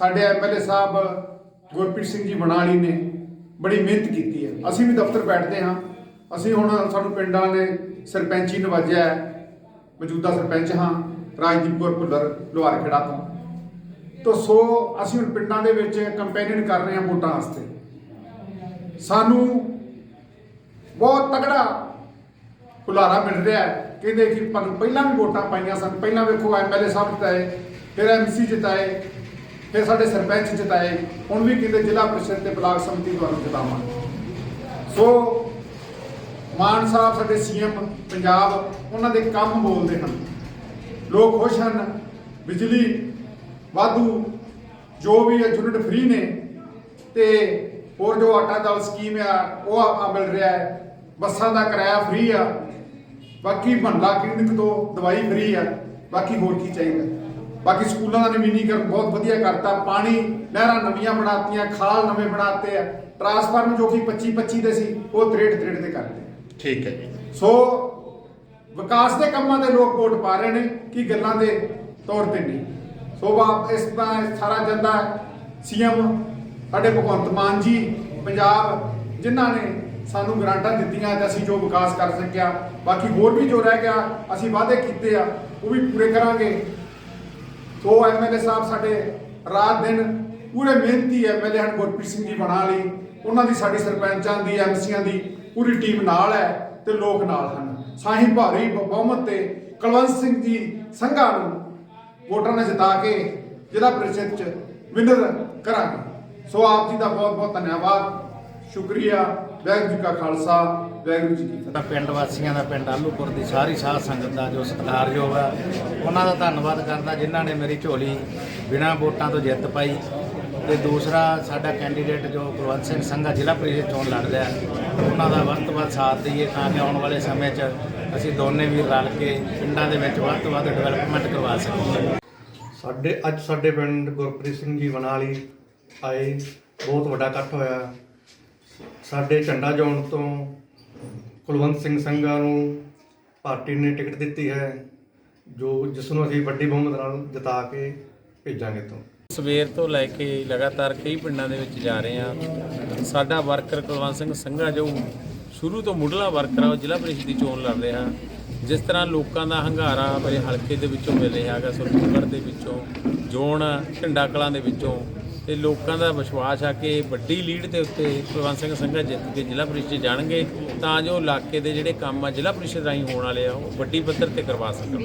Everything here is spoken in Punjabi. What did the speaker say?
ਸਾਡੇ ਐਮਐਲਏ ਸਾਹਿਬ ਗੁਰਪ੍ਰੀਤ ਸਿੰਘ ਜੀ ਬਣਾਲੀ ਨੇ ਬੜੀ ਮਿਹਨਤ ਕੀਤੀ ਹੈ। ਅਸੀਂ ਵੀ ਦਫ਼ਤਰ ਬੈਠਦੇ ਹਾਂ। ਅਸੀਂ ਹੁਣ ਸਾਨੂੰ ਪਿੰਡਾਂ ਨੇ ਸਰਪੰਚੀ ਨਵਾਜਿਆ ਹੈ। ਮੌਜੂਦਾ ਸਰਪੰਚ ਹਾਂ, ਰਾਜਦੀਪ ਕੌਰ ਭੁੱਲਰ ਲੋਹਾਰ ਖੇੜਾ ਤੋਂ। ਤੋ ਸੋ ਅਸੀਂ ਹੁਣ ਪਿੰਡਾਂ ਦੇ ਵਿੱਚ ਕੰਪੇਨਿੰਗ ਕਰ ਰਹੇ ਹਾਂ ਵੋਟਾਂ ਵਾਸਤੇ। ਸਾਨੂੰ ਬਹੁਤ ਤਗੜਾ ਹੁਲਾਰਾ ਮਿਲ ਰਿਹਾ ਹੈ। ਕਹਿੰਦੇ ਕਿ ਸਾਨੂੰ ਪਹਿਲਾਂ ਵੀ ਵੋਟਾਂ ਪਾਈਆਂ ਸਨ। ਪਹਿਲਾਂ ਵੇਖੋ ਐਮਐਲਏ ਸਾਹਿਬ ਜਿਤਾਏ, ਫਿਰ ਐਮਸੀ ਜਿਤਾਏ ਫਿਰ ਸਾਡੇ ਸਰਪੰਚ ਜਿਤਾਏ, ਹੁਣ ਵੀ ਕਹਿੰਦੇ ਜ਼ਿਲ੍ਹਾ ਪ੍ਰੀਸ਼ਦ ਤੇ ਬਲਾਕ ਸਮਿਤੀ ਤੁਹਾਨੂੰ ਜਿਤਾਵਾਂਗੇ। ਸੋ, ਮਾਨ ਸਾਹਿਬ, ਸਾਡੇ ਸੀਐਮ ਪੰਜਾਬ, ਉਹਨਾਂ ਦੇ ਕੰਮ ਬੋਲਦੇ ਹਨ। ਲੋਕ ਖੁਸ਼ ਹਨ, ਬਿਜਲੀ ਵਾਧੂ, ਜੋ ਵੀ ਹੈ ਯੂਨਿਟ ਫ੍ਰੀ ਨੇ, ਤੇ ਹੋਰ ਜੋ ਆਟਾ ਦਾਲ ਸਕੀਮ ਆ, ਉਹ ਆਪਾਂ ਮਿਲ ਰਿਹਾ ਹੈ। ਬੱਸਾਂ ਦਾ ਕਿਰਾਇਆ ਫ੍ਰੀ ਆ। ਬਾਕੀ ਮਹੱਲਾ ਕਲੀਨਿਕ ਤੋਂ ਦਵਾਈ ਫ੍ਰੀ ਆ। ਬਾਕੀ ਹੋਰ ਕੀ ਚਾਹੀਦਾ? ਬਾਕੀ ਸਕੂਲਾਂ ਦਾ ਨਵੀਨੀਕਰਨ ਬਹੁਤ ਵਧੀਆ ਕਰਤਾ। ਪਾਣੀ ਨਹਿਰਾਂ ਨਵੀਆਂ ਬਣਾਤੀਆਂ ਖਾਲ ਨਵੇਂ ਬਣਾਤੇ ਆ। ਟਰਾਂਸਫਾਰਮਰ ਜੋ ਕਿ 25 25 ਦੇ ਸੀ ਉਹ 63 63 ਦੇ ਕਰਤੇ ਠੀਕ ਹੈ ਜੀ। ਸੋ ਵਿਕਾਸ ਦੇ ਕੰਮਾਂ ਦੇ ਲੋਕ ਵੋਟ ਪਾ ਰਹੇ ਨੇ ਕਿ ਗੱਲਾਂ ਦੇ ਤੌਰ ਤੇ ਨਹੀਂ। ਸੋ ਬਾਪ ਇਸ ਦਾ ਸਾਰਾ ਜੰਦਾ ਸੀਐਮ ਸਾਡੇ ਭਗਵੰਤ ਮਾਨ ਜੀ ਪੰਜਾਬ ਜਿਨ੍ਹਾਂ ਨੇ ਸਾਨੂੰ ਗ੍ਰਾਂਟਾਂ ਦਿੱਤੀਆਂ ਤੇ ਅਸੀਂ ਜੋ ਵਿਕਾਸ ਕਰ ਸਕਿਆ। ਬਾਕੀ ਹੋਰ ਵੀ ਜੋ ਰਹਿ ਗਿਆ ਅਸੀਂ ਵਾਅਦੇ ਕੀਤੇ ਆ ਉਹ ਵੀ ਪੂਰੇ ਕਰਾਂਗੇ। ਸੋ ਐਮਐਲਏ ਸਾਹਿਬ ਸਾਡੇ ਰਾਤ ਦਿਨ ਪੂਰੇ ਮਿਹਨਤੀ ਐਮਐਲਏ ਹਨ, ਗੁਰਪ੍ਰੀਤ ਸਿੰਘ ਜੀ ਬਣਾ ਲਈ। ਉਹਨਾਂ ਦੀ ਸਾਡੀ ਸਰਪੰਚਾਂ ਦੀ ਐਮਸੀਆਂ ਦੀ ਪੂਰੀ ਟੀਮ ਨਾਲ ਹੈ ਤੇ ਲੋਕ ਨਾਲ ਹਨ। ਸਾਹੀਂ ਭਾਰੀ ਬਹੁਮਤ ਤੇ ਕੁਲਵੰਤ ਸਿੰਘ ਜੀ ਸੰਘਾ ਨੂੰ ਵੋਟਾਂ ਨੇ ਜਿਤਾ ਕੇ ਜ਼ਿਲ੍ਹਾ ਪ੍ਰੀਸ਼ਦ ਚ ਵਿਨਰ ਕਰਾਂਗੇ। ਸੋ ਆਪ ਜੀ ਦਾ ਬਹੁਤ ਬਹੁਤ ਧੰਨਵਾਦ। ਸ਼ੁਕਰੀਆ। ਵਾਹਿਗੁਰੂ ਜੀ ਕਾ ਖਾਲਸਾ ਵਾਹਿਗੁਰੂ ਜੀ ਕੀ ਫਤਿਹ। ਸਾਡਾ ਪਿੰਡ ਵਾਸੀਆਂ ਦਾ ਪਿੰਡ ਆਲੂਪੁਰ ਦੀ ਸਾਰੀ ਸਾਧ ਸੰਗਤ ਦਾ ਜੋ ਸਤਿਕਾਰਯੋਗ ਹੈ ਉਹਨਾਂ ਦਾ ਧੰਨਵਾਦ ਕਰਦਾ ਜਿਨ੍ਹਾਂ ਨੇ ਮੇਰੀ ਝੋਲੀ ਬਿਨਾਂ ਵੋਟਾਂ ਤੋਂ ਜਿੱਤ ਪਾਈ। ਤੇ ਦੂਸਰਾ ਸਾਡਾ ਕੈਂਡੀਡੇਟ ਜੋ ਕੁਲਵੰਤ ਸਿੰਘ ਸੰਘਾ ਜ਼ਿਲ੍ਹਾ ਪ੍ਰੀਸ਼ਦ ਚੋਣ ਲੜ ਰਿਹਾ ਉਹਨਾਂ ਦਾ ਵੱਧ ਤੋਂ ਵੱਧ ਸਾਥ ਦਈਏ ਤਾਂ ਕਿ ਆਉਣ ਵਾਲੇ ਸਮੇਂ 'ਚ ਅਸੀਂ ਦੋਨੇ ਵੀ ਰਲ ਕੇ ਪਿੰਡਾਂ ਦੇ ਵਿੱਚ ਵੱਧ ਤੋਂ ਵੱਧ ਡਿਵੈਲਪਮੈਂਟ ਕਰਵਾ ਸਕੀਏ। ਸਾਡੇ ਅੱਜ ਸਾਡੇ ਪਿੰਡ ਗੁਰਪ੍ਰੀਤ ਸਿੰਘ ਜੀ ਬਨਾਲੀ ਆਏ ਬਹੁਤ ਵੱਡਾ ਇਕੱਠ ਹੋਇਆ। ਸਾਡੇ ਝੰਡਾ ਜੋਨ ਤੋਂ ਕੁਲਵੰਤ ਸਿੰਘ ਸੰਘਾ ਨੂੰ ਪਾਰਟੀ ਨੇ ਟਿਕਟ ਦਿੱਤੀ ਹੈ, ਜੋ ਜਿਸ ਨੂੰ ਅਸੀਂ ਵੱਡੀ ਬਹੁਮਤ ਨਾਲ ਜਿਤਾ ਕੇ ਭੇਜਾਂਗੇ ਤੋਂ ਸਵੇਰ ਤੋਂ ਲੈ ਕੇ ਲਗਾਤਾਰ ਕਈ ਪਿੰਡਾਂ ਦੇ ਵਿੱਚ ਜਾ ਰਹੇ ਹਾਂ। ਸਾਡਾ ਵਰਕਰ ਕੁਲਵੰਤ ਸਿੰਘ ਸੰਘਾ, ਜੋ ਸ਼ੁਰੂ ਤੋਂ ਮੁੱਢਲਾ ਵਰਕਰ ਆ, ਉਹ ਜ਼ਿਲ੍ਹਾ ਪ੍ਰੀਸ਼ਦ ਦੀ ਚੋਣ ਲੜ ਰਿਹਾ। ਜਿਸ ਤਰ੍ਹਾਂ ਲੋਕਾਂ ਦਾ ਹੰਗਾਰਾ ਮੇਰੇ ਹਲਕੇ ਦੇ ਵਿੱਚੋਂ ਮਿਲ ਰਿਹਾ ਹੈਗਾ ਸੁਰਜੀਤਗੜ੍ਹ ਦੇ ਵਿੱਚੋਂ, ਜੋਨ ਢਿੰਡਾ ਕਲਾਂ ਦੇ ਵਿੱਚੋਂ। ਤੇ ਲੋਕਾਂ ਦਾ ਵਿਸ਼ਵਾਸ ਆ ਕਿ ਵੱਡੀ ਲੀਡ ਦੇ ਉੱਤੇ ਕੁਲਵੰਤ ਸਿੰਘ ਸੰਘਾ ਜਿੱਤ ਕੇ ਜ਼ਿਲ੍ਹਾ ਪ੍ਰੀਸ਼ਦ 'ਚ ਜਾਣਗੇ, ਤਾਂ ਜੋ ਇਲਾਕੇ ਦੇ ਜਿਹੜੇ ਕੰਮ ਆ ਜ਼ਿਲ੍ਹਾ ਪ੍ਰੀਸ਼ਦ ਰਾਹੀਂ ਹੋਣ ਵਾਲੇ ਆ, ਉਹ ਵੱਡੀ ਪੱਧਰ ਤੇ ਕਰਵਾ ਸਕਣ।